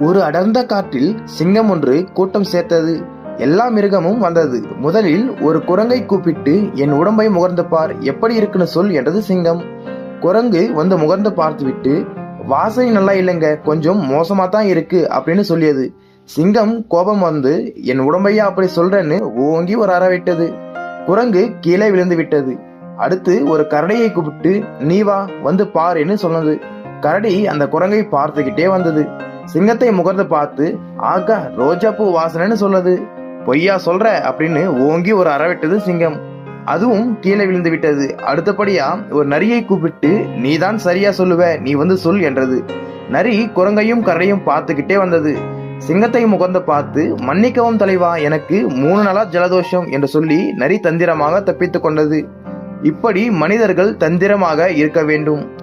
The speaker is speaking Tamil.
ஒரு அடர்ந்த காட்டில் சிங்கம் ஒன்று கூட்டம் சேர்த்தது. எல்லா மிருகமும் வந்தது. முதலில் ஒரு குரங்கை கூப்பிட்டு என் உடம்பை முகர்ந்து பார். எப்படி இருக்குன்னு சொல் என்றது சிங்கம். குரங்கு வந்து முகர்ந்து பார்த்துவிட்டு வாசனை நல்லா இல்லைங்க. கொஞ்சம் மோசமா தான் இருக்கு அப்படின்னு சொல்லியது. சிங்கம் கோபம் வந்து என் உடம்பையா அப்படி சொல்றேன்னு ஓங்கி ஒரு அறவிட்டது குரங்கு கீழே விழுந்து விட்டது. அடுத்து ஒரு கரடியை கூப்பிட்டு நீ வா வந்து பாருன்னு சொன்னது. கரடி அந்த குரங்கை பார்த்துக்கிட்டே வந்தது. சிங்கத்தை முகர்ந்து பார்த்து ஆகா ரோஜா பூ வாசனைன்னு சொல்லுது. பொய்யா சொல்ற? அப்படின்னு ஓங்கி ஒரு அறவிட்டது சிங்கம். அதுவும் கீழே விழுந்து விட்டது. அடுத்தபடியா ஒரு நரியை கூப்பிட்டு நீதான் சரியா சொல்லுவ நீ வந்து சொல் என்றது. நரி குரங்கையும் கரையும் பார்த்துக்கிட்டே வந்தது. சிங்கத்தை முகர்ந்து பார்த்து மன்னிக்கவும் தலைவா எனக்கு மூணு நாளா ஜலதோஷம் என்று சொல்லி நரி தந்திரமாக தப்பித்துக் கொண்டது. இப்படி மனிதர்கள் தந்திரமாக இருக்க வேண்டும்.